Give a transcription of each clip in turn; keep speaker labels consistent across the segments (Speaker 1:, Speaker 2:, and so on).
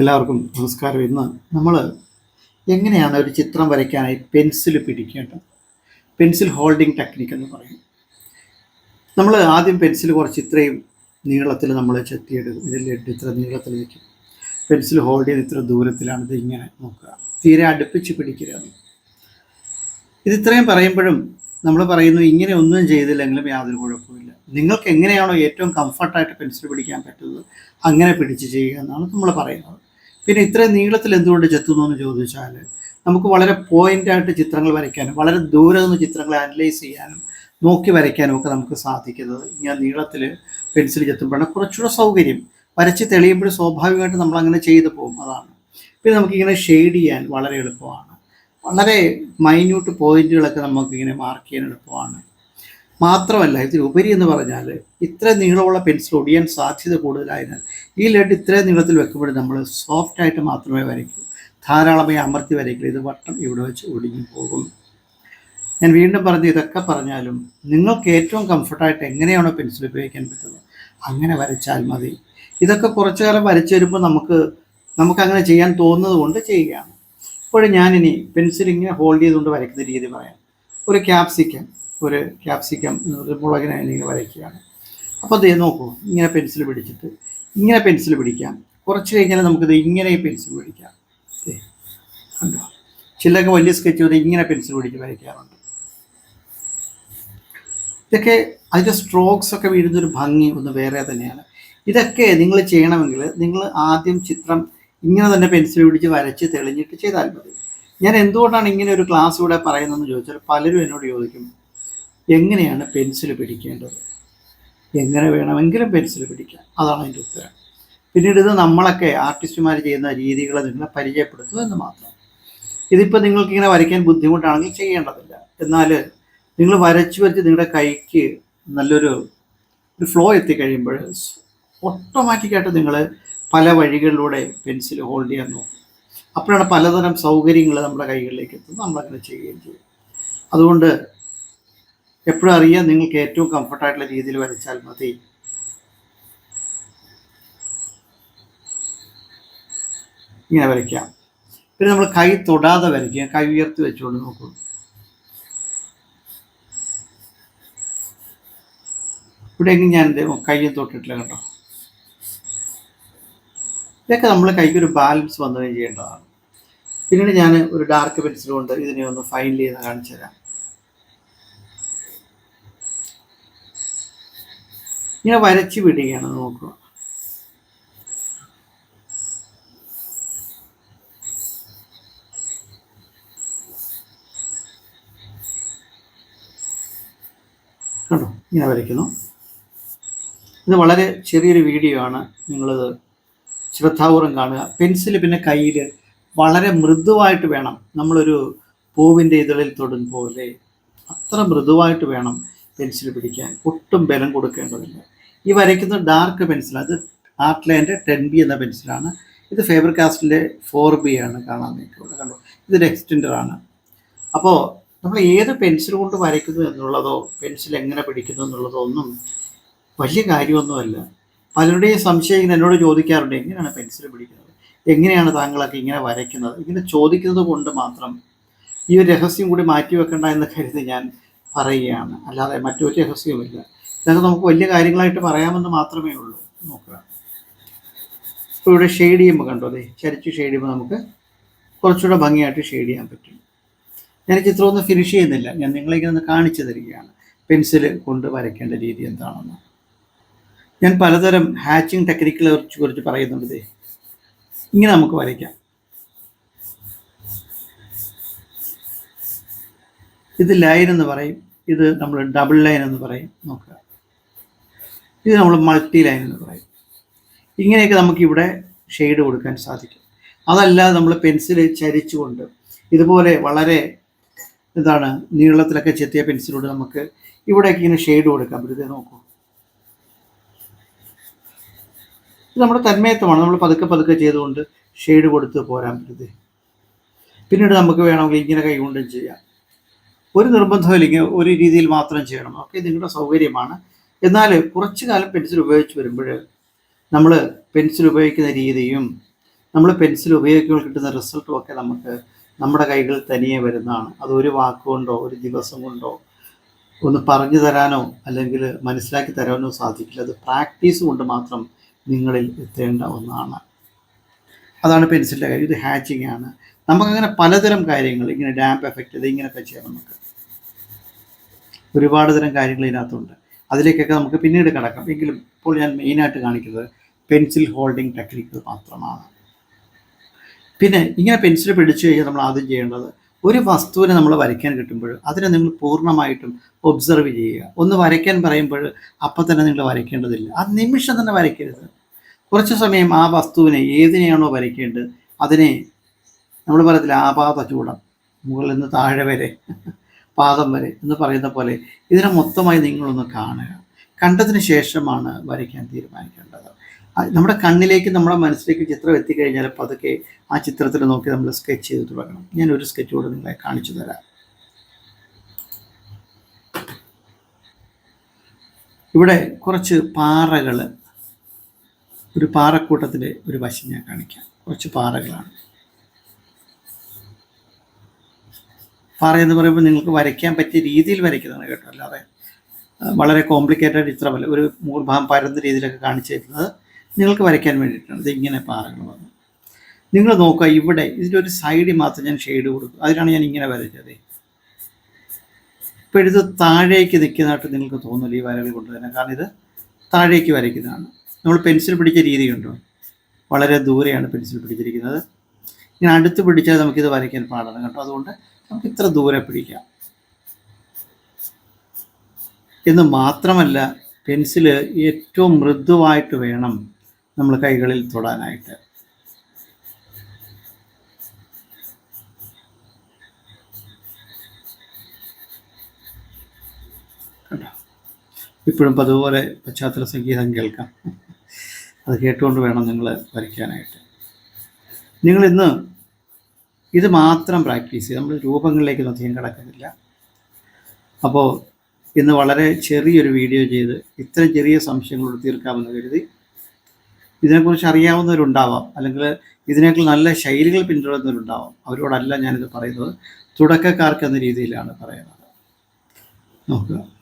Speaker 1: എല്ലാവർക്കും നമസ്കാരം. ഇന്ന് നമ്മൾ എങ്ങനെയാണ് ഒരു ചിത്രം വരയ്ക്കാനായി പെൻസിൽ പിടിക്കേണ്ടത്? പെൻസിൽ ഹോൾഡിംഗ് ടെക്നിക്ക് എന്ന് പറയും. നമ്മൾ ആദ്യം പെൻസിൽ കുറച്ച് ഇത്രയും നീളത്തിൽ നമ്മൾ ചെത്തിയെടുക്കും. ഇതിൽ ഇത്ര നീളത്തിൽ വയ്ക്കും പെൻസിൽ ഹോൾഡ് ചെയ്ത് ഇത്ര ദൂരത്തിലാണ് ഇത് ഇങ്ങനെ നോക്കുക. തീരെ അടുപ്പിച്ച് പിടിക്കരുത്. ഇത് ഇത്രയും പറയുമ്പോഴും നമ്മൾ പറയുന്നു ഇങ്ങനെ ഒന്നും ചെയ്തില്ലെങ്കിലും യാതൊരു കുഴപ്പമില്ല നിങ്ങൾക്ക് എങ്ങനെയാണോ ഏറ്റവും കംഫർട്ടായിട്ട് പെൻസിൽ പിടിക്കാൻ പറ്റുന്നത് അങ്ങനെ പിടിച്ച് ചെയ്യുക എന്നാണ് നമ്മൾ പറയുന്നത്. പിന്നെ ഇത്രയും നീളത്തിൽ എന്തുകൊണ്ട് ചെത്തുന്നു എന്ന് ചോദിച്ചാൽ നമുക്ക് വളരെ പോയിന്റായിട്ട് ചിത്രങ്ങൾ വരയ്ക്കാനും വളരെ ദൂരെ നിന്ന് ചിത്രങ്ങളെ അനലൈസ് ചെയ്യാനും നോക്കി വരയ്ക്കാനും ഒക്കെ നമുക്ക് സാധിക്കുന്നത് ഇങ്ങനെ നീളത്തിൽ പെൻസിൽ ചെത്തുമ്പോഴാണ്. കുറച്ചുകൂടെ സൗകര്യം. വരച്ച് തെളിയുമ്പോൾ സ്വാഭാവികമായിട്ട് നമ്മൾ അങ്ങനെ ചെയ്തു പോകും. അതാണ്. പിന്നെ നമുക്കിങ്ങനെ ഷെയ്ഡ് ചെയ്യാൻ വളരെ എളുപ്പമാണ്. വളരെ മൈന്യൂട്ട് പോയിന്റുകളൊക്കെ നമുക്കിങ്ങനെ മാർക്ക് ചെയ്യാൻ എളുപ്പമാണ്. മാത്രമല്ല ഇതിലുപരി എന്ന് പറഞ്ഞാൽ ഇത്ര നീളമുള്ള പെൻസിൽ ഒടിയാൻ സാധ്യത കൂടുതലായതിനാൽ ഈ ലെഡ് ഇത്രയും നീളത്തിൽ വെക്കുമ്പോൾ നമ്മൾ സോഫ്റ്റ് ആയിട്ട് മാത്രമേ വരയ്ക്കൂ. ധാരാളമായി അമർത്തി വരയ്ക്കില്ല ഇത് വട്ടം ഇവിടെ വെച്ച് ഒടിഞ്ഞു പോകും. ഞാൻ വീണ്ടും പറഞ്ഞ് ഇതൊക്കെ പറഞ്ഞാലും നിങ്ങൾക്ക് ഏറ്റവും കംഫർട്ടായിട്ട് എങ്ങനെയാണോ പെൻസിൽ ഉപയോഗിക്കാൻ പറ്റുന്നത്? അങ്ങനെ വരച്ചാൽ മതി. ഇതൊക്കെ കുറച്ചു കാലം വരച്ചു വരുമ്പോൾ നമുക്ക് നമുക്ക് അങ്ങനെ ചെയ്യാൻ തോന്നുന്നത് കൊണ്ട് ചെയ്യുകയാണ്. ഇപ്പോഴും ഞാനിനി പെൻസിൽ ഇങ്ങനെ ഹോൾഡ് ചെയ്തുകൊണ്ട് വരയ്ക്കുന്ന രീതി പറയാം. ഒരു ക്യാപ്സിക്കം ഒരു ക്യാപ്സിക്കം മുളകിനെ ഇങ്ങനെ വരയ്ക്കുകയാണ്. അപ്പോൾ ദേ നോക്കൂ ഇങ്ങനെ പെൻസിൽ പിടിച്ചിട്ട് ഇങ്ങനെ പെൻസിൽ പിടിക്കാം. കുറച്ച് കഴിഞ്ഞാൽ നമുക്കിത് ഇങ്ങനെ പെൻസിൽ പിടിക്കാം. കണ്ടോ? ചിലരൊക്കെ വലിയ സ്കെച്ച് ചെയ്ത് ഇങ്ങനെ പെൻസിൽ പിടിച്ച് വരയ്ക്കാറുണ്ട്. ഇതൊക്കെ അതിന്റെ സ്ട്രോക്സ് ഒക്കെ വീഴുന്നൊരു ഭംഗി ഒന്ന് വേറെ തന്നെയാണ്. ഇതൊക്കെ നിങ്ങൾ ചെയ്യണമെങ്കിൽ നിങ്ങൾ ആദ്യം ചിത്രം ഇങ്ങനെ തന്നെ പെൻസിൽ പിടിച്ച് വരച്ച് തെളിഞ്ഞിട്ട് ചെയ്താൽ മതി. ഞാൻ എന്തുകൊണ്ടാണ് ഇങ്ങനെ ഒരു ക്ലാസ് ഇവിടെ പറയുന്നതെന്ന് ചോദിച്ചാൽ പലരും എന്നോട് ചോദിക്കും എങ്ങനെയാണ് പെൻസിൽ പിടിക്കേണ്ടത്? എങ്ങനെ വേണമെങ്കിലും പെൻസിൽ പിടിക്കാം. അതാണ് അതിന്റെ ഉത്തരം. പിന്നീട് ഇത് നമ്മളൊക്കെ ആർട്ടിസ്റ്റുമാർ ചെയ്യുന്ന രീതികളെ നിങ്ങളെ പരിചയപ്പെടുത്തുക എന്ന് മാത്രം. ഇതിപ്പോൾ നിങ്ങൾക്ക് ഇങ്ങനെ വരയ്ക്കാൻ ബുദ്ധിമുട്ടാണെങ്കിൽ ചെയ്യേണ്ടതില്ല. എന്നാൽ നിങ്ങൾ വരച്ച് വരച്ച് നിങ്ങളുടെ കൈക്ക് നല്ലൊരു ഒരു ഫ്ലോ എത്തിക്കഴിയുമ്പോൾ ഓട്ടോമാറ്റിക്കായിട്ട് നിങ്ങൾ പല വഴികളിലൂടെ പെൻസിൽ ഹോൾഡ് ചെയ്യാൻ നോക്കും. അപ്പോഴാണ് പലതരം സൗകര്യങ്ങൾ നമ്മുടെ കൈകളിലേക്ക് എത്തുന്നത്. നമ്മളങ്ങനെ ചെയ്യുകയും ചെയ്യും. അതുകൊണ്ട് എപ്പോഴും അറിയാം നിങ്ങൾക്ക് ഏറ്റവും കംഫർട്ടായിട്ടുള്ള രീതിയിൽ വരച്ചാൽ മതി. ഇങ്ങനെ വരയ്ക്കാം. പിന്നെ നമ്മൾ കൈ തൊടാതെ വരയ്ക്കുക. കൈ ഉയർത്തി വെച്ചുകൊണ്ട് നോക്കൂ. ഇവിടെയെങ്കിലും ഞാൻ എന്റെ കയ്യും തൊട്ടിട്ടില്ല കേട്ടോ. ഇതൊക്കെ നമ്മൾ കൈക്കൊരു ബാലൻസ് വന്നതിന് ചെയ്യേണ്ടതാണ്. പിന്നീട് ഞാൻ ഒരു ഡാർക്ക് പെൻസിൽ കൊണ്ട് ഇതിനെ ഒന്ന് ഫൈൻ ചെയ്ത് കാണിച്ചു തരാം ഇങ്ങനെ വരച്ച് വിടുകയാണ് നോക്കുക. കണ്ടോ? ഇങ്ങനെ വരയ്ക്കുന്നു. ഇത് വളരെ ചെറിയൊരു വീഡിയോ ആണ്. നിങ്ങളിത് ശ്രദ്ധാപൂർവം കാണുക. പെൻസിൽ പിന്നെ കയ്യിൽ വളരെ മൃദുവായിട്ട് വേണം. നമ്മളൊരു പൂവിന്റെ ഇതളിൽ തൊടും പോലെ. അത്ര മൃദുവായിട്ട് വേണം. പെൻസിൽ പിടിക്കാൻ ഒട്ടും ബലം കൊടുക്കേണ്ടതില്ല. ഈ വരയ്ക്കുന്ന ഡാർക്ക് പെൻസിൽ അത് ആർട്ട്ലൈന്റെ ടെൻ ബി എന്ന പെൻസിലാണ് ഇത് ഫേബർ കാസ്റ്റിന്റെ ഫോർ ബി ആണ് കാണാൻ നിൽക്കുന്നത്. കണ്ടു? ഇതൊരു എക്സ്റ്റെൻഡർ ആണ്. അപ്പോൾ നമ്മൾ ഏത് പെൻസിൽ കൊണ്ട് വരയ്ക്കുന്നു എന്നുള്ളതോ പെൻസിൽ എങ്ങനെ പിടിക്കുന്നു എന്നുള്ളതോ ഒന്നും വലിയ കാര്യമൊന്നുമല്ല. പലരുടെയും സംശയം എന്നോട് ചോദിക്കാറുണ്ട് എങ്ങനെയാണ് പെൻസിൽ പിടിക്കുന്നത്? എങ്ങനെയാണ് താങ്കളൊക്കെ ഇങ്ങനെ വരയ്ക്കുന്നത്? ഇങ്ങനെ ചോദിക്കുന്നത് കൊണ്ട് മാത്രം ഈ ഒരു രഹസ്യം കൂടി മാറ്റി വെക്കണ്ട എന്ന് കരുതി ഞാൻ പറയുകയാണ്. അല്ലാതെ മറ്റൊരു രഹസ്യവുമില്ല ഇതൊക്കെ നമുക്ക് വലിയ കാര്യങ്ങളായിട്ട് പറയാമെന്ന് മാത്രമേ ഉള്ളൂ. നോക്കുക ഇപ്പോൾ ഇവിടെ ഷെയ്ഡ് ചെയ്യുമ്പോൾ കണ്ടോ? അതെ ചരിച്ച് ഷെയ്ഡ് ചെയ്യുമ്പോൾ നമുക്ക് കുറച്ചുകൂടെ ഭംഗിയായിട്ട് ഷെയ്ഡ് ചെയ്യാൻ പറ്റും. ഞാൻ ചിത്രമൊന്നും ഫിനിഷ് ചെയ്യുന്നില്ല. ഞാൻ നിങ്ങളിങ്ങനെ ഒന്ന് കാണിച്ചു തരികയാണ്. പെൻസിൽ കൊണ്ട് വരയ്ക്കേണ്ട രീതി എന്താണെന്ന്. ഞാൻ പലതരം ഹാച്ചിങ് ടെക്നിക്കുകളെ കുറിച്ച് കുറിച്ച് പറയുന്നുണ്ട്. ഇങ്ങനെ നമുക്ക് വരയ്ക്കാം. ഇത് ലൈൻ എന്ന് പറയും. ഇത് നമ്മൾ ഡബിൾ ലൈൻ എന്ന് പറയും. നോക്കുക. ഇത് നമ്മൾ മൾട്ടി ലൈൻ എന്ന് പറയും. ഇങ്ങനെയൊക്കെ നമുക്ക് ഇവിടെ ഷെയ്ഡ് കൊടുക്കാൻ സാധിക്കും. അതല്ലാതെ നമ്മൾ പെൻസിൽ ചരിച്ചുകൊണ്ട് ഇതുപോലെ വളരെ എന്താണ് നീളത്തിലൊക്കെ ചെത്തിയ പെൻസിലോട് നമുക്ക് ഇവിടെയൊക്കെ ഇങ്ങനെ ഷെയ്ഡ് കൊടുക്കാം. ഇത് നോക്കൂ. ഇത് നമ്മുടെ തന്മയത്വമാണ്. നമ്മൾ പതുക്കെ പതുക്കെ ചെയ്തുകൊണ്ട് ഷെയ്ഡ് കൊടുത്ത് പോരാൻ പറ്റുന്നത് പിന്നീട് നമുക്ക് വേണമെങ്കിൽ ഇങ്ങനെ കൈകൊണ്ടും ചെയ്യാം. ഒരു നിർബന്ധമില്ലെങ്കിൽ ഒരു രീതിയിൽ മാത്രം ചെയ്യണം. ഒക്കെ നിങ്ങളുടെ സൗകര്യമാണ്. എന്നാൽ കുറച്ചു കാലം പെൻസിൽ ഉപയോഗിച്ച് വരുമ്പോൾ നമ്മൾ പെൻസിൽ ഉപയോഗിക്കുന്ന രീതിയും നമ്മൾ പെൻസിൽ ഉപയോഗിക്കുമ്പോൾ കിട്ടുന്ന റിസൾട്ടും ഒക്കെ നമുക്ക് നമ്മുടെ കൈകളിൽ തനിയെ വരുന്നതാണ്. അത് ഒരു വാക്കുകൊണ്ടോ ഒരു ദിവസം കൊണ്ടോ ഒന്ന് പറഞ്ഞു തരാനോ അല്ലെങ്കിൽ മനസ്സിലാക്കി തരാനോ സാധിക്കില്ല. അത് പ്രാക്ടീസ് കൊണ്ട് മാത്രം നിങ്ങളിൽ എത്തേണ്ട ഒന്നാണ്. അതാണ് പെൻസിലിന്റെ കാര്യം. ഇത് ഹാച്ചിങ് ആണ്. നമുക്കങ്ങനെ പലതരം കാര്യങ്ങൾ ഇങ്ങനെ ഡാമ്പ് എഫക്റ്റ് ഇത് ഇങ്ങനെയൊക്കെ ചെയ്യാം നമുക്ക്. ഒരുപാട് തരം കാര്യങ്ങൾ ഇതിനകത്തുണ്ട്. അതിലേക്കൊക്കെ നമുക്ക് പിന്നീട് കിടക്കാം. എങ്കിലും ഇപ്പോൾ ഞാൻ മെയിനായിട്ട് കാണിക്കുന്നത് പെൻസിൽ ഹോൾഡിംഗ് ടെക്നിക്ക് മാത്രമാണ്. പിന്നെ ഇങ്ങനെ പെൻസിൽ പിടിച്ചു കഴിഞ്ഞാൽ നമ്മൾ ആദ്യം ചെയ്യേണ്ടത് ഒരു വസ്തുവിനെ നമ്മൾ വരയ്ക്കാൻ കിട്ടുമ്പോൾ അതിനെ നിങ്ങൾ പൂർണമായിട്ടും ഒബ്സർവ് ചെയ്യുക. ഒന്ന് വരയ്ക്കാൻ പറയുമ്പോൾ അപ്പം തന്നെ നിങ്ങൾ വരയ്ക്കേണ്ടതില്ല. ആ നിമിഷം തന്നെ വരയ്ക്കരുത്. കുറച്ച് സമയം ആ വസ്തുവിനെ ഏതിനെയാണോ വരയ്ക്കേണ്ടത് അതിനെ നമ്മൾ പറയത്തില്ല ആപാത ചൂടം മുകളിൽ നിന്ന് താഴെ വരെ. പാദം വരെ എന്ന് പറയുന്ന പോലെ ഇതിനെ മൊത്തമായി നിങ്ങളൊന്ന് കാണുക. കണ്ടതിന് ശേഷമാണ് വരയ്ക്കാൻ തീരുമാനിക്കേണ്ടത്. നമ്മുടെ കണ്ണിലേക്ക് നമ്മുടെ മനസ്സിലേക്ക് ചിത്രം എത്തിക്കഴിഞ്ഞാൽ പതുക്കെ ആ ചിത്രത്തിൽ നോക്കി നമ്മൾ സ്കെച്ച് ചെയ്ത് തുടങ്ങണം. ഞാൻ ഒരു സ്കെച്ച് കൂടെ നിങ്ങളെ കാണിച്ചു തരാം. ഇവിടെ കുറച്ച് പാറകൾ ഒരു പാറക്കൂട്ടത്തിന്റെ ഒരു വശം ഞാൻ കാണിക്കാം. കുറച്ച് പാറകളാണ്. പാറ എന്ന് പറയുമ്പോൾ നിങ്ങൾക്ക് വരയ്ക്കാൻ പറ്റിയ രീതിയിൽ വരയ്ക്കുന്നതാണ് കേട്ടോ. അല്ലാതെ വളരെ കോംപ്ലിക്കേറ്റഡ് ചിത്രമല്ല ഒരു മൂർഭാഗം പരന്ന രീതിയിലൊക്കെ കാണിച്ചു തരുന്നത് നിങ്ങൾക്ക് വരയ്ക്കാൻ വേണ്ടിയിട്ടാണ്. ഇതിങ്ങനെ പാറകൾ വന്നു. നിങ്ങൾ നോക്കുക ഇവിടെ ഇതിന്റെ ഒരു സൈഡിൽ മാത്രം ഞാൻ ഷെയ്ഡ് കൊടുക്കും. അതിനാണ് ഞാൻ ഇങ്ങനെ വരച്ചത്. ഇപ്പോൾ ഇത് താഴേക്ക് നിൽക്കുന്നതായിട്ട് നിങ്ങൾക്ക് തോന്നില്ല ഈ വരകൾ കൊണ്ട് തന്നെ. കാരണം ഇത് താഴേക്ക് വരയ്ക്കുന്നതാണ്. നമ്മൾ പെൻസിൽ പിടിച്ച രീതി കണ്ടോ വളരെ ദൂരെയാണ് പെൻസിൽ പിടിച്ചിരിക്കുന്നത്. ഇങ്ങനെ അടുത്ത് പിടിച്ചാൽ നമുക്കിത് വരയ്ക്കാൻ പാടാണ് കേട്ടോ. അതുകൊണ്ട് നമുക്ക് ഇത്ര ദൂരെ പിടിക്കാം. എന്ന് മാത്രമല്ല പെൻസിൽ ഏറ്റവും മൃദുവായിട്ട് വേണം നമ്മൾ കൈകളിൽ തൊടാനായിട്ട്. ഇപ്പോഴും അതുപോലെ പശ്ചാത്തല സംഗീതം കേൾക്കാം. അത് കേട്ടുകൊണ്ട് വേണം നിങ്ങൾ വരയ്ക്കാനായിട്ട്. നിങ്ങൾ ഇന്ന് ഇത് മാത്രം പ്രാക്ടീസ് ചെയ്യുക നമ്മൾ രൂപങ്ങളിലേക്കൊന്നും അധികം കിടക്കുന്നില്ല. അപ്പോൾ ഇന്ന് വളരെ ചെറിയൊരു വീഡിയോ ചെയ്ത് ഇത്രയും ചെറിയ സംശയങ്ങളോട് തീർക്കാമെന്ന് കരുതി. ഇതിനെക്കുറിച്ച് അറിയാവുന്നവരുണ്ടാവാം. അല്ലെങ്കിൽ ഇതിനേക്കാൾ നല്ല ശൈലികൾ പിന്തുടരുന്നവരുണ്ടാവാം. അവരോടല്ല ഞാനിത് പറയുന്നത്. തുടക്കക്കാർക്ക് എന്ന രീതിയിലാണ് പറയുന്നത്. നോക്കുക.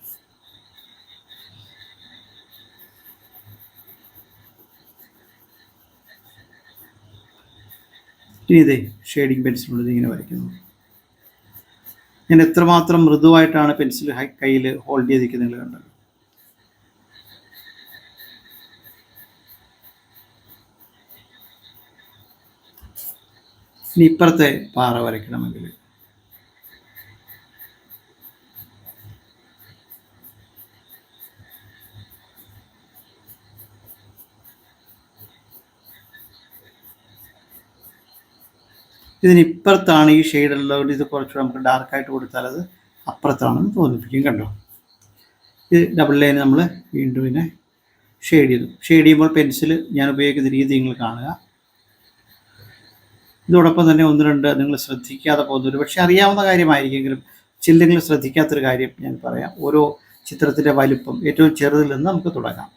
Speaker 1: ഇനി ഇതേ ഷെയ്ഡിങ് കൊണ്ട് ഇങ്ങനെ വരയ്ക്കുന്നു. ഞാൻ എത്രമാത്രം മൃദുവായിട്ടാണ് പെൻസിൽ കയ്യിൽ ഹോൾഡ് ചെയ്തിരിക്കുന്നത് നിങ്ങൾ കണ്ടത് ഇനി ഇപ്പുറത്തെ പാറ വരയ്ക്കണമെങ്കിൽ ഇതിന് ഇപ്പുറത്താണ് ഈ ഷെയ്ഡുള്ളതുകൊണ്ട് ഇത് കുറച്ചുകൂടെ നമുക്ക് ഡാർക്കായിട്ട് കൊടുത്താൽ അത് അപ്പുറത്താണെന്ന് തോന്നിപ്പിക്കും കണ്ടോ? ഇത് ഡബിൾ ലൈൻ നമ്മൾ വീണ്ടും ഇതിനെ ഷെയ്ഡ് ചെയ്തു. ഷെയ്ഡ് ചെയ്യുമ്പോൾ പെൻസിൽ ഞാൻ ഉപയോഗിക്കുന്ന രീതി നിങ്ങൾ കാണുക. ഇതോടൊപ്പം തന്നെ ഒന്ന് രണ്ട് നിങ്ങൾ ശ്രദ്ധിക്കാതെ പോകുന്നൊരു പക്ഷേ അറിയാവുന്ന കാര്യമായിരിക്കുമെങ്കിലും ചില നിങ്ങൾ ശ്രദ്ധിക്കാത്തൊരു കാര്യം ഞാൻ പറയാം. ഓരോ ചിത്രത്തിന്റെ വലുപ്പം ഏറ്റവും ചെറുതിൽ നിന്ന് നമുക്ക് തുടങ്ങാം.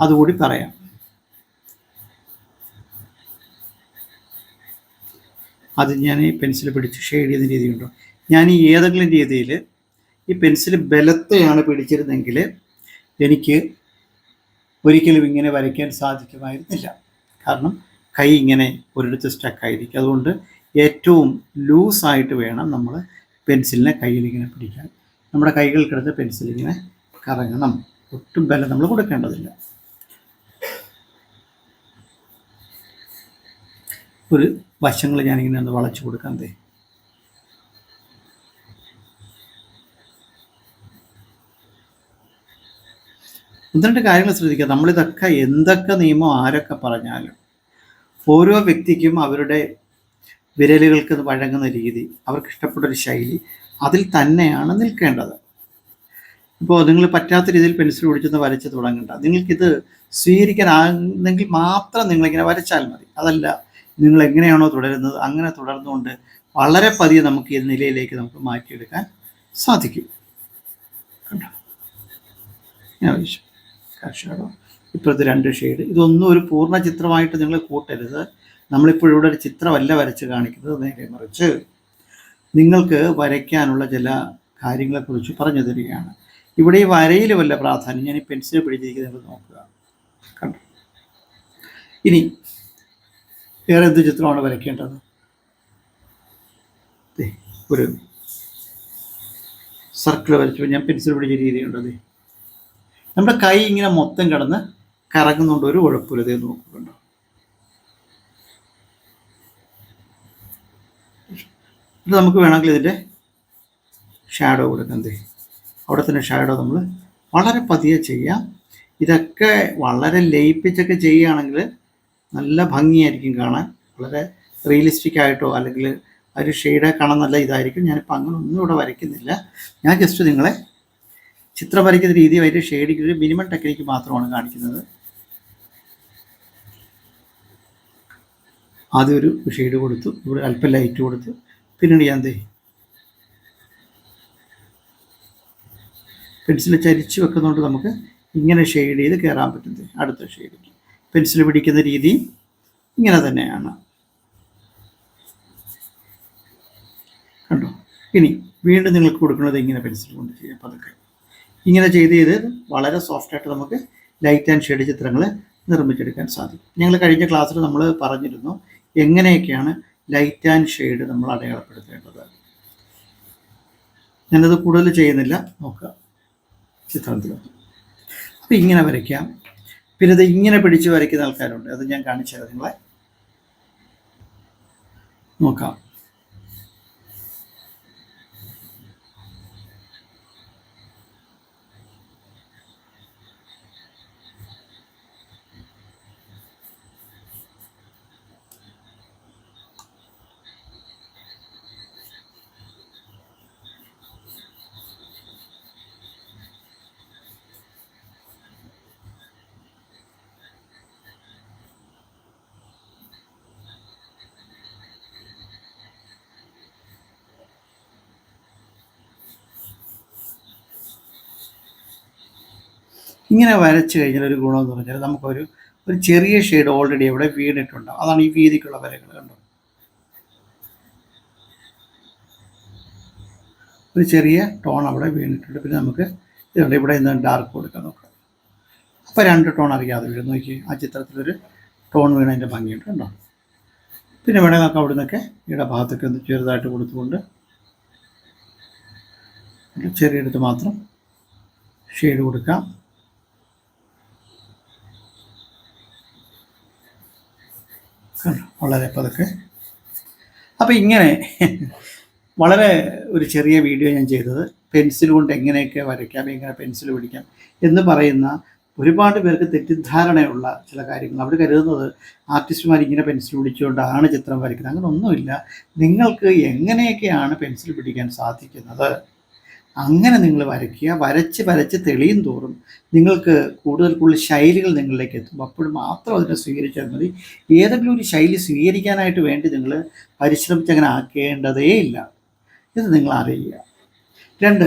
Speaker 1: അതുകൂടി പറയാം. അത് ഞാൻ ഈ പെൻസിൽ പിടിച്ച് ഷെയ്ഡ് ചെയ്യുന്ന രീതിയുണ്ടോ? ഞാൻ ഈ ഏതെങ്കിലും രീതിയിൽ ഈ പെൻസിൽ ബലത്തെയാണ് പിടിച്ചിരുന്നെങ്കിൽ എനിക്ക് ഒരിക്കലും ഇങ്ങനെ വരയ്ക്കാൻ സാധിക്കുമായിരുന്നില്ല. കാരണം കൈ ഇങ്ങനെ ഒരിടത്ത് സ്റ്റക്കായിരിക്കും. അതുകൊണ്ട് ഏറ്റവും ലൂസായിട്ട് വേണം നമ്മൾ പെൻസിലിനെ കയ്യിൽ ഇങ്ങനെ പിടിക്കാൻ. നമ്മുടെ കൈകൾക്കെടുത്ത് പെൻസിൽ ഇങ്ങനെ കറങ്ങണം. ഒട്ടും ബലം നമ്മൾ കൊടുക്കേണ്ടതില്ല. ഒരു വശങ്ങൾ ഞാനിങ്ങനെ ഒന്ന് വളച്ചു കൊടുക്കാൻ തേ ഒന്ന് രണ്ട് കാര്യങ്ങൾ ശ്രദ്ധിക്കുക. നമ്മളിതൊക്കെ എന്തൊക്കെ നിയമം ആരൊക്കെ പറഞ്ഞാലും ഓരോ വ്യക്തിക്കും അവരുടെ വിരലുകൾക്ക് വഴങ്ങുന്ന രീതി അവർക്ക് ഇഷ്ടപ്പെട്ട ഒരു ശൈലി അതിൽ തന്നെയാണ് നിൽക്കേണ്ടത്. ഇപ്പോൾ നിങ്ങൾ പറ്റാത്ത രീതിയിൽ പെൻസിൽ പിടിച്ചൊന്ന് വരച്ച് തുടങ്ങണ്ട. നിങ്ങൾക്കിത് സ്വീകരിക്കാനാകുന്നെങ്കിൽ മാത്രം നിങ്ങളിങ്ങനെ വരച്ചാൽ മതി. അതല്ല നിങ്ങൾ എങ്ങനെയാണോ തുടരുന്നത് അങ്ങനെ തുടർന്നുകൊണ്ട് വളരെ പതിയെ നമുക്ക് ഈ നിലയിലേക്ക് നമുക്ക് മാറ്റിയെടുക്കാൻ സാധിക്കും. കണ്ടോ? ഇപ്പോഴത്തെ രണ്ട് ഷെയ്ഡ്. ഇതൊന്നും ഒരു പൂർണ ചിത്രമായിട്ട് നിങ്ങൾ കൂട്ടരുത്. നമ്മളിപ്പോൾ ഇവിടെ ഒരു ചിത്രമല്ല വരച്ച് കാണിക്കുന്നത്. നേരെ മറിച്ച് നിങ്ങൾക്ക് വരയ്ക്കാനുള്ള ചില കാര്യങ്ങളെക്കുറിച്ച് പറഞ്ഞു തരികയാണ്. ഇവിടെ ഈ വരയിൽ വല്ല പ്രാധാന്യം ഞാൻ ഈ പെൻസിൽ പിടിച്ചിരിക്കുന്നത് നോക്കുക. കണ്ടു? ഇനി വേറെ എന്ത് ചിത്രമാണ് വരയ്ക്കേണ്ടത്? ഒരു സർക്കിൾ വരച്ചു ഞാൻ പെൻസിൽ പിടിച്ച രീതിയുണ്ടത് നമ്മുടെ കൈ ഇങ്ങനെ മൊത്തം കിടന്ന് കറങ്ങുന്നുണ്ട് ഒരു കുഴപ്പമില്ല ഇതേ നോക്കുന്നുണ്ടോ? ഇത് നമുക്ക് വേണമെങ്കിൽ ഇതിന്റെ ഷാഡോ കൊടുക്കാം എന്തേ അവിടെ തന്നെ ഷാഡോ നമ്മൾ വളരെ പതിയെ ചെയ്യാം. ഇതൊക്കെ വളരെ ലയിപ്പിച്ചൊക്കെ ചെയ്യുകയാണെങ്കിൽ നല്ല ഭംഗിയായിരിക്കും കാണാൻ. വളരെ റിയലിസ്റ്റിക് ആയിട്ടോ അല്ലെങ്കിൽ ഒരു ഷെയ്ഡ് കാണാൻ നല്ല ഇതായിരിക്കും. ഞാനിപ്പോൾ അങ്ങനെ ഒന്നും ഇവിടെ വരയ്ക്കുന്നില്ല. ഞാൻ ജസ്റ്റ് നിങ്ങളെ ചിത്രം വരയ്ക്കുന്ന രീതി അതിന്റെ ഷെയ്ഡിങ് ഒരു മിനിമം ടെക്നിക്ക് മാത്രമാണ് കാണിക്കുന്നത്. ആദ്യം ഒരു ഷെയ്ഡ് കൊടുത്തു. ഇവിടെ അല്പം ലൈറ്റ് കൊടുത്തു. പിന്നീട് ഞാൻ എന്തേ പെൻസിൽ ചരിച്ച് വെക്കുന്നതുകൊണ്ട് നമുക്ക് ഇങ്ങനെ ഷെയ്ഡ് ചെയ്ത് കയറാൻ പറ്റുന്നത്. അടുത്ത ഷെയ്ഡിൽ പെൻസിൽ പിടിക്കുന്ന രീതി ഇങ്ങനെ തന്നെയാണ്. കണ്ടോ? ഇനി വീണ്ടും നിങ്ങൾക്ക് കൊടുക്കുന്നത് ഇങ്ങനെ പെൻസിൽ കൊണ്ട് ചെയ്യാം. പതുക്കെ. ഇങ്ങനെ ചെയ്ത് ചെയ്ത് വളരെ സോഫ്റ്റായിട്ട് നമുക്ക് ലൈറ്റ് ആൻഡ് ഷെയ്ഡ് ചിത്രങ്ങൾ നിർമ്മിച്ചെടുക്കാൻ സാധിക്കും. ഞങ്ങൾ കഴിഞ്ഞ ക്ലാസ്സിൽ നമ്മൾ പറഞ്ഞിരുന്നു എങ്ങനെയൊക്കെയാണ് ലൈറ്റ് ആൻഡ് ഷെയ്ഡ് നമ്മൾ അടയാളപ്പെടുത്തേണ്ടത്. ഞാനത് കൂടുതൽ ചെയ്യുന്നില്ല. നോക്കാം. ചിത്രത്തിൽ അപ്പം ഇങ്ങനെ വരയ്ക്കാം. പിന്നെ ഇത് ഇങ്ങനെ പിടിച്ചു വരയ്ക്കുന്ന ആൾക്കാരുണ്ട്. അത് ഞാൻ കാണിച്ചു തരാം നിങ്ങളെ. നോക്കാം. ഇങ്ങനെ വരച്ചു കഴിഞ്ഞാൽ ഒരു ഗുണം എന്ന് പറഞ്ഞാൽ നമുക്കൊരു ഒരു ചെറിയ ഷെയ്ഡ് ഓൾറെഡി അവിടെ വീണിട്ടുണ്ടാവും. അതാണ് ഈ വീതിക്കുള്ള വരകൾ കണ്ടോ? ഒരു ചെറിയ ടോൺ അവിടെ വീണിട്ടുണ്ട്. പിന്നെ നമുക്ക് ഇതുണ്ട്. ഇവിടെ നിന്ന് ഡാർക്ക് കൊടുക്കാൻ നോക്കാം. അപ്പോൾ രണ്ട് ടോൺ അറിയാതെ വീഴും. നോക്കി ആ ചിത്രത്തിലൊരു ടോൺ വീണതിന്റെ ഭംഗിയുണ്ട് കണ്ടോ? പിന്നെ വേണമെങ്കിൽ നമുക്ക് അവിടെ നിന്നൊക്കെ ഇവിടെ ഭാഗത്തൊക്കെ ഒന്ന് ചെറുതായിട്ട് കൊടുത്തുകൊണ്ട് ചെറിയെടുത്ത് മാത്രം ഷെയ്ഡ് കൊടുക്കാം. വളരെ പതുക്കെ. അപ്പോൾ ഇങ്ങനെ വളരെ ഒരു ചെറിയ വീഡിയോ ഞാൻ ചെയ്തത്. പെൻസിൽ കൊണ്ട് എങ്ങനെയൊക്കെ വരയ്ക്കാം എങ്ങനെ പെൻസിൽ പിടിക്കാം എന്ന് പറയുന്ന ഒരുപാട് പേർക്ക് തെറ്റിദ്ധാരണയുള്ള ചില കാര്യങ്ങൾ. അവർ കരുതുന്നത് ആർട്ടിസ്റ്റുമാർ ഇങ്ങനെ പെൻസിൽ പിടിച്ചുകൊണ്ടാണ് ചിത്രം വരയ്ക്കുന്നത്. അങ്ങനെ ഒന്നുമില്ല. നിങ്ങൾക്ക് എങ്ങനെയൊക്കെയാണ് പെൻസിൽ പിടിക്കാൻ സാധിക്കുന്നത്? അങ്ങനെ നിങ്ങൾ വരയ്ക്കുക. വരച്ച് വരച്ച് തെളിയും തോറും നിങ്ങൾക്ക് കൂടുതൽ കൂടുതൽ ശൈലികൾ നിങ്ങളിലേക്ക് എത്തും. അപ്പോൾ മാത്രം അതിനെ സ്വീകരിച്ചാൽ മതി. ഏതെങ്കിലും ഒരു ശൈലി സ്വീകരിക്കാനായിട്ട് വേണ്ടി നിങ്ങൾ പരിശ്രമിച്ച് അങ്ങനെ ആക്കേണ്ടതേ ഇല്ല ഇത് നിങ്ങൾ അറിയുക. രണ്ട്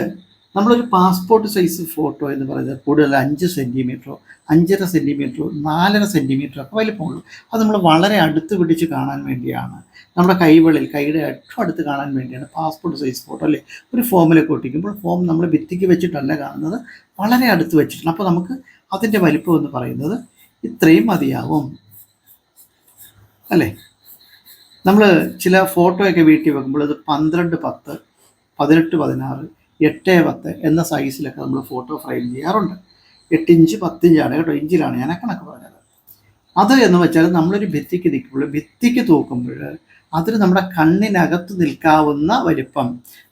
Speaker 1: നമ്മളൊരു പാസ്പോർട്ട് സൈസ് ഫോട്ടോ എന്ന് പറയുന്നത് കൂടുതൽ അഞ്ച് സെന്റിമീറ്ററോ അഞ്ചര സെന്റിമീറ്ററോ നാലര സെന്റിമീറ്ററോ ഒക്കെ വലിപ്പമുള്ളൂ അത് നമ്മൾ വളരെ അടുത്ത് പിടിച്ച് കാണാൻ വേണ്ടിയാണ്. നമ്മുടെ കൈവെളിൽ കൈയുടെ ഏറ്റവും അടുത്ത് കാണാൻ വേണ്ടിയാണ് പാസ്പോർട്ട് സൈസ് ഫോട്ടോ അല്ലേ? ഒരു ഫോമിലൊക്കെ ഒട്ടിക്കുമ്പോൾ ഫോം നമ്മൾ ഭിത്തിക്ക് വെച്ചിട്ടല്ല കാണുന്നത് വളരെ അടുത്ത് വെച്ചിട്ടുണ്ട് അപ്പോൾ നമുക്ക് അതിന്റെ വലിപ്പം എന്ന് പറയുന്നത് ഇത്രയും മതിയാവും. അല്ലേ? നമ്മൾ ചില ഫോട്ടോയൊക്കെ വീട്ടിൽ വെക്കുമ്പോൾ അത് പന്ത്രണ്ട് പത്ത് പതിനെട്ട് പതിനാറ് എട്ട് പത്ത് എന്ന സൈസിലൊക്കെ നമ്മൾ ഫോട്ടോ ഫ്രെയിം ചെയ്യാറുണ്ട്. എട്ട് ഇഞ്ച് പത്ത് ഇഞ്ചാണ് കേട്ടോ ഇഞ്ചിലാണ് ഞാൻ കണക്ക് പറഞ്ഞത്. അത് എന്ന് വെച്ചാൽ നമ്മളൊരു ഭിത്തിക്ക് നിൽക്കുമ്പോൾ ഭിത്തിക്ക് തൂക്കുമ്പോൾ അതിന് നമ്മുടെ കണ്ണിനകത്ത് നിൽക്കാവുന്ന വലിപ്പം.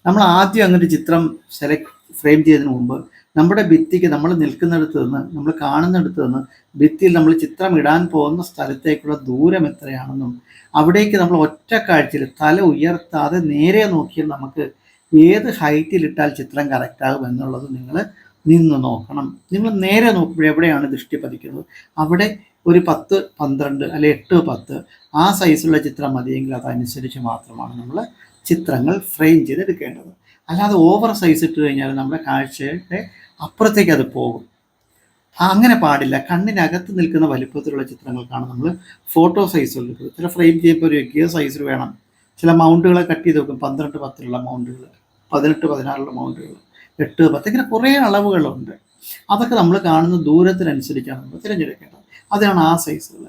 Speaker 1: നമ്മൾ ആദ്യം അങ്ങനെ ചിത്രം സെലക്ട് ഫ്രെയിം ചെയ്തതിന് മുമ്പ് നമ്മുടെ ഭിത്തിക്ക് നമ്മൾ നിൽക്കുന്നിടത്ത് നിന്ന് നമ്മൾ കാണുന്നിടത്ത് നിന്ന് ഭിത്തിയിൽ നമ്മൾ ചിത്രം ഇടാൻ പോകുന്ന സ്ഥലത്തേക്കുള്ള ദൂരം എത്രയാണെന്നും അവിടേക്ക് നമ്മൾ ഒറ്റ കാഴ്ചയിൽ തല ഉയർത്താതെ നേരെ നോക്കിയാൽ നമുക്ക് ഏത് ഹൈറ്റിൽ ഇട്ടാൽ ചിത്രം കറക്റ്റ് ആകും എന്നുള്ളത് നിങ്ങൾ നിന്ന് നോക്കണം. നിങ്ങൾ നേരെ നോക്കുമ്പോൾ എവിടെയാണ് ദൃഷ്ടി പതിക്കുന്നത്? അവിടെ ഒരു പത്ത് പന്ത്രണ്ട് അല്ലെ എട്ട് പത്ത് ആ സൈസുള്ള ചിത്രം മതിയെങ്കിൽ അതനുസരിച്ച് മാത്രമാണ് നമ്മൾ ചിത്രങ്ങൾ ഫ്രെയിം ചെയ്തെടുക്കേണ്ടത്. അല്ലാതെ ഓവർ സൈസ് ഇട്ട് കഴിഞ്ഞാൽ നമ്മുടെ കാഴ്ചയുടെ അപ്പുറത്തേക്ക് അത് പോകും. അങ്ങനെ പാടില്ല. കണ്ണിനകത്ത് നിൽക്കുന്ന വലിപ്പത്തിലുള്ള ചിത്രങ്ങൾക്കാണ് നമ്മൾ ഫോട്ടോ സൈസ് എടുക്കുന്നത് ചില ഫ്രെയിം ചെയ്യുമ്പോൾ ഒരു എക്കിയ സൈസിൽ വേണം. ചില മൗണ്ടുകളെ കട്ട് ചെയ്ത് വെക്കും. പന്ത്രണ്ട് പത്തിലുള്ള മൗണ്ടുകൾ പതിനെട്ട് പതിനാറുള്ള മൗണ്ടുകൾ എട്ട് പത്ത് ഇങ്ങനെ കുറേ അളവുകളുണ്ട്. അതൊക്കെ നമ്മൾ കാണുന്ന ദൂരത്തിനനുസരിച്ചാണ് നമ്മൾ തിരഞ്ഞെടുക്കേണ്ടത്. അതാണ് ആ സൈസുകൾ.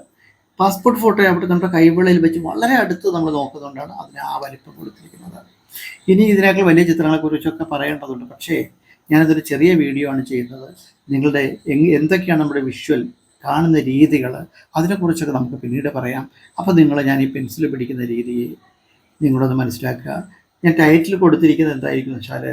Speaker 1: പാസ്പോർട്ട് ഫോട്ടോ അവിടെ നമ്മുടെ കൈവിളയിൽ വെച്ച് വളരെ അടുത്ത് നമ്മൾ നോക്കുന്നതുകൊണ്ടാണ് അതിന് ആ വലിപ്പം കൊടുത്തിരിക്കുന്നത്. ഇനി ഇതിനേക്കാൾ വലിയ ചിത്രങ്ങളെക്കുറിച്ചൊക്കെ പറയേണ്ടതുണ്ട്. പക്ഷേ ഞാനതൊരു ചെറിയ വീഡിയോ ആണ് ചെയ്യുന്നത്. നിങ്ങളുടെ എങ് എന്തൊക്കെയാണ് നമ്മുടെ വിഷ്വൽ കാണുന്ന രീതികൾ അതിനെക്കുറിച്ചൊക്കെ നമുക്ക് പിന്നീട് പറയാം. അപ്പോൾ നിങ്ങൾ ഞാൻ ഈ പെൻസിൽ പിടിക്കുന്ന രീതി നിങ്ങളൊന്ന് മനസ്സിലാക്കുക. ഞാൻ ടൈറ്റിൽ കൊടുത്തിരിക്കുന്നത് എന്തായിരിക്കും വെച്ചാൽ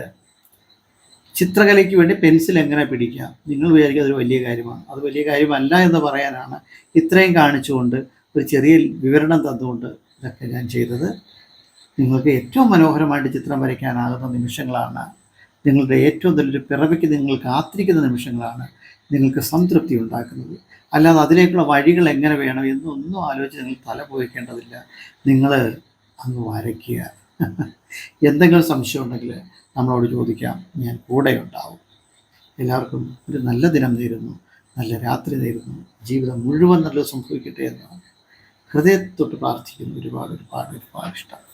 Speaker 1: ചിത്രകലയ്ക്ക് വേണ്ടി പെൻസിൽ എങ്ങനെ പിടിക്കാം? നിങ്ങൾ വിചാരിക്കുക അതൊരു വലിയ കാര്യമാണ്. അത് വലിയ കാര്യമല്ല എന്ന് പറയാനാണ് ഇത്രയും കാണിച്ചുകൊണ്ട് ഒരു ചെറിയ വിവരണം തന്നുകൊണ്ട് ഇതൊക്കെ ഞാൻ ചെയ്തത്. നിങ്ങൾക്ക് ഏറ്റവും മനോഹരമായിട്ട് ചിത്രം വരയ്ക്കാനാകുന്ന നിമിഷങ്ങളാണ്. നിങ്ങളുടെ ഏറ്റവും നല്ലൊരു പിറവിക്ക് നിങ്ങൾ കാത്തിരിക്കുന്ന നിമിഷങ്ങളാണ് നിങ്ങൾക്ക് സംതൃപ്തി ഉണ്ടാക്കുന്നത്. അല്ലാതെ അതിലേക്കുള്ള വഴികൾ എങ്ങനെ വേണം എന്നൊന്നും ആലോചിച്ച് നിങ്ങൾ തല പോയിക്കേണ്ടതില്ല നിങ്ങൾ അങ്ങ് വരയ്ക്കുക. എന്തെങ്കിലും സംശയം ഉണ്ടെങ്കിൽ നമ്മളോട് ചോദിക്കാം. ഞാൻ കൂടെ ഉണ്ടാവും. എല്ലാവർക്കും ഒരു നല്ല ദിനം നേരുന്നു. നല്ല രാത്രി നേരുന്നു. ജീവിതം മുഴുവൻ നല്ലത് സംഭവിക്കട്ടെ എന്ന് ഹൃദയത്തൊട്ട് പ്രാർത്ഥിക്കുന്നു. ഒരുപാട് ഒരുപാട് ഒരുപാട് ഇഷ്ടം.